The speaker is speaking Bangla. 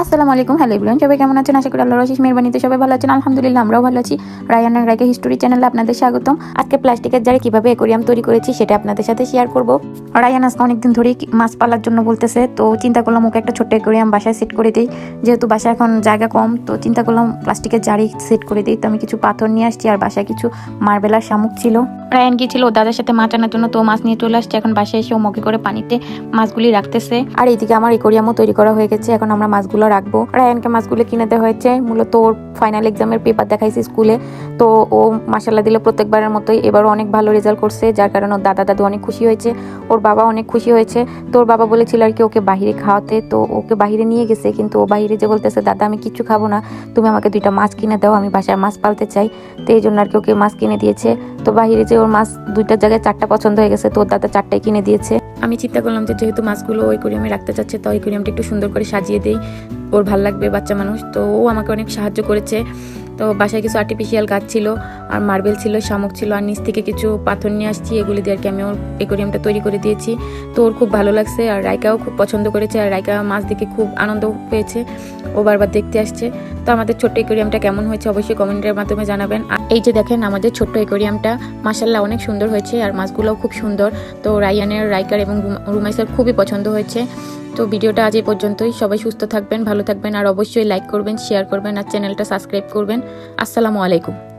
আসসালামু আলাইকুম। হ্যালো ইবরান সবাই কেমন আছেন? আশা করি আল্লাহর আশিস মেহরবানিতে সবাই ভালো আছেন। আলহামদুলিল্লাহ, আমরাও ভালো আছি। রায়ান আর রাইকে হিস্টোরি চ্যানেলে আপনাদের স্বাগতম। আজকে প্লাস্টিকের জারে কীভাবে একুরিয়াম তৈরি করেছি সেটা আপনাদের সাথে শেয়ার করব। রায়ান আজকে অনেকদিন ধরেই মাছ পালার জন্য বলতেছে, তো চিন্তা করলাম ওকে একটা ছোট্ট একুরিয়াম বাসায় সেট করে দিই। যেহেতু বাসায় এখন জায়গা কম, তো চিন্তা করলাম প্লাস্টিকের জারি সেট করে দিই। তো আমি কিছু পাথর নিয়ে আসছি আর বাসায় কিছু মার্বেল আর শামুক ছিল। রায়ান গিয়েছিল ওর দাদার সাথে মাছ আনার জন্য তো মাছ নিয়ে চলে আসছে। এখন বাসায় এসে ও মগে করে পানিতে মাছগুলি রাখতেছে। আর এইদিকে আমার একুরিয়ামও তৈরি করা হয়ে গেছে, এখন আমরা মাছগুলো রাখব। রায়ানকে মাছগুলো কিনে দেওয়া হয়েছে, মূলত ওর ফাইনাল এক্সামের পেপার দেখাইছে স্কুলে। তো ও মাসাল্লাহ দিলে প্রত্যেকবারের মতোই, এবারও অনেক ভালো রেজাল্ট করছে, যার কারণে ওর দাদা দাদু অনেক খুশি হয়েছে, ওর বাবা অনেক খুশি হয়েছে। তো ওর বাবা বলেছিল আর কি ওকে বাহিরে খাওয়াতে, তো ওকে বাহিরে নিয়ে গেছে, কিন্তু ও বাহিরে যে বলতেছে, দাদা, আমি কিচ্ছু খাব না, তুমি আমাকে দুইটা মাছ কিনে দাও, আমি বাসায় মাছ পালতে চাই। তো এই জন্য আর কি ওকে মাছ কিনে দিয়েছে। তো বাহিরে যে ওর মাছ দুইটা জায়গায় চারটা পছন্দ হয়ে গেছে, তোর দাদা চারটাই কিনে দিয়েছে। আমি চিন্তা করলাম যে যেহেতু মাছগুলো ওই কোরিয়ামে রাখতে চাচ্ছে, তো ওই কোরিয়ামটা একটু সুন্দর করে সাজিয়ে দেই। ওর ভালো লাগবে, বাচ্চা মানুষ, তো ও আমাকে অনেক সাহায্য করেছে। তো বাসায় কিছু আর্টিফিশিয়াল গাছ ছিল আর মার্বেল ছিল, শামুক ছিল আর নিচ থেকে কিছু পাথর নিয়ে আসছি। এগুলি দিয়ে আর কি আমি ওর একুরিয়ামটা তৈরি করে দিয়েছি। তো ওর খুব ভালো লাগছে আর রাইকাও খুব পছন্দ করেছে আর রাইকা মাছ দেখে খুব আনন্দ পেয়েছে। ও বারবার দেখতে আসছে। তো আমাদের ছোট্ট একুরিয়ামটা কেমন হয়েছে অবশ্যই কমেন্টের মাধ্যমে জানাবেন। আর এই যে দেখেন আমাদের ছোট্ট একুরিয়ামটা মাসাল্লাহ অনেক সুন্দর হয়েছে আর মাছগুলোও খুব সুন্দর। তো রায়ানের, রাইকার এবং রুমা- রুমাইসার খুবই পছন্দ হয়েছে। তো ভিডিওটা আজ এই পর্যন্তই। সবাই সুস্থ থাকবেন, ভালো থাকবেন আর অবশ্যই লাইক করবেন শেয়ার করবেন আর চ্যানেলটা সাবস্ক্রাইব করবেন। আসসালামু আলাইকুম।